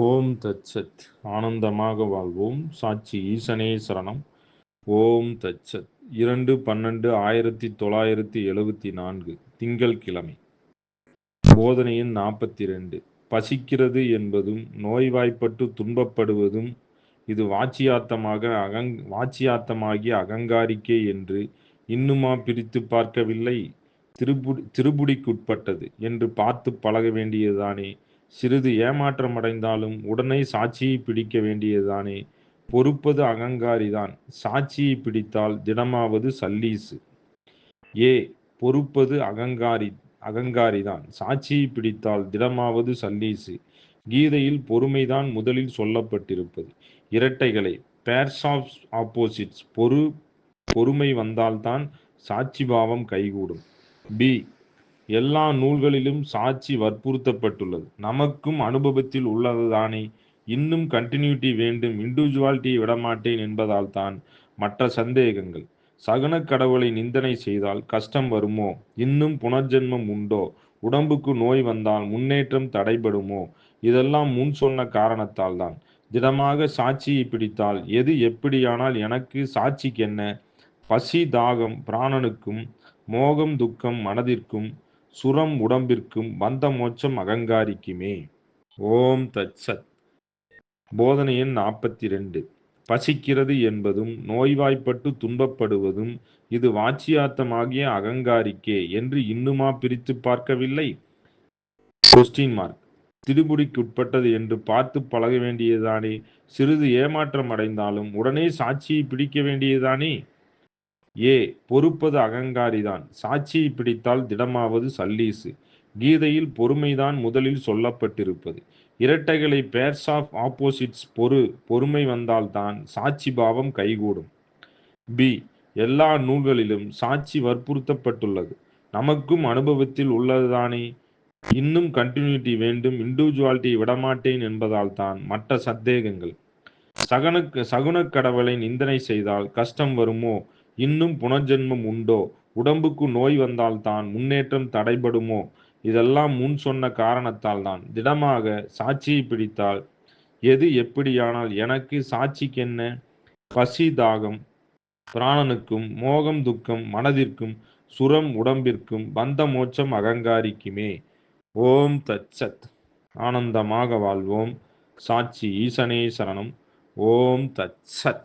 ஓம் தச்சத் ஆனந்தமாக வாழ்வோம். சாட்சி ஈசனே சரணம். ஓம் தச்சத் இரண்டு பன்னெண்டு ஆயிரத்தி தொள்ளாயிரத்தி எழுபத்தி நான்கு. திங்கள் கிழமை. போதனையின் நாற்பத்தி ரெண்டு பசிக்கிறது என்பதும் நோய்வாய்ப்பட்டு துன்பப்படுவதும் இது வாட்சியாத்தமாக அகங் வாட்சியாத்தமாகி அகங்காரிக்கே என்று இன்னுமா பிரித்து பார்க்கவில்லை. திருப்புடி திருப்புடிக்குட்பட்டது என்று பார்த்து பழக வேண்டியதுதானே சிறிது ஏமாற்றம் அடைந்தாலும் உடனே சாட்சியை பிடிக்க வேண்டியதுதானே? பொறுப்பது அகங்காரிதான். சாட்சியை பிடித்தால் திடமாவது சல்லீசு. ஏ பொறுப்பது அகங்காரி அகங்காரிதான். சாட்சியை பிடித்தால் திடமாவது சல்லீசு. கீதையில் பொறுமைதான் முதலில் சொல்லப்பட்டிருப்பது. இரட்டைகளை பேர்ஸ் ஆஃப் ஆப்போசிட்ஸ் பொறு பொறுமை வந்தால்தான் சாட்சி பாவம் கைகூடும். பி எல்லா நூல்களிலும் சாட்சி வற்புறுத்தப்பட்டுள்ளது. நமக்கும் அனுபவத்தில் உள்ளதுதானே. இன்னும் கண்டினியூட்டி வேண்டும் இண்டிவிஜுவாலிட்டியை விடமாட்டேன் என்பதால் தான் மற்ற சந்தேகங்கள். சகன கடவுளை நிந்தனை செய்தால் கஷ்டம் வருமோ? இன்னும் புனர்ஜென்மம் உண்டோ? உடம்புக்கு நோய் வந்தால் முன்னேற்றம் தடைபடுமோ? இதெல்லாம் முன் சொன்ன காரணத்தால் தான். திடமாக சாட்சியை பிடித்தால் எது எப்படியானால் எனக்கு சாட்சிக்கு என்ன பசி தாகம் பிராணனுக்கும் மோகம் துக்கம் மனதிற்கும் சுரம் உடம்பிற்கும் வந்த மோட்சம் அகங்காரிக்குமே. ஓம் தத் சத். போதனை எண் நாற்பத்தி ரெண்டு பசிக்கிறது என்பதும் நோய்வாய்ப்பட்டு துன்பப்படுவதும் இது வாட்சியாத்தமாகிய அகங்காரிக்கே என்று இன்னுமா பிரித்து பார்க்கவில்லை? கொஸ்டின் மார்க் திடுபுடிக்குட்பட்டது என்று பார்த்து பழக வேண்டியதுதானே? சிறிது ஏமாற்றம் அடைந்தாலும் உடனே சாட்சியை பிடிக்க வேண்டியதுதானே? ஏ பொறுப்பது அகங்காரிதான். சாட்சியை பிடித்தால் திடமாவது சல்லீசு. கீதையில் பொறுமைதான் முதலில் சொல்லப்பட்டிருப்பது. இரட்டைகளை பேர்ஸ் ஆஃப் ஆப்போசிட்ஸ் பொறு பொறுமை வந்தால்தான் சாட்சி பாவம் கைகூடும். பி எல்லா நூல்களிலும் சாட்சி வற்புறுத்தப்பட்டுள்ளது. நமக்கும் அனுபவத்தில் உள்ளதுதானே? இன்னும் கண்டினியூட்டி வேண்டும் இண்டிவிஜுவாலிட்டியை விடமாட்டேன் என்பதால் தான் மற்ற சந்தேகங்கள். சகன சகுனக் கடவுளை நிந்தனை செய்தால் கஷ்டம் வருமோ? இன்னும் புனர்ஜென்மம் உண்டோ? உடம்புக்கு நோய் வந்தால் தான் முன்னேற்றம் தடைபடுமோ? இதெல்லாம் முன் சொன்ன காரணத்தால் தான் திடமாக சாட்சியை பிடித்தால் எது எப்படியானால் எனக்கு சாட்சிக்கு என்ன பசி தாகம் பிராணனுக்கும் மோகம் துக்கம் மனதிற்கும் சுரம் உடம்பிற்கும் பந்த மோட்சம் அகங்காரிக்குமே. ஓம் தச்சத் ஆனந்தமாக வாழ்வோம். சாட்சி ஈசனே சரணம். ஓம் தச்சத்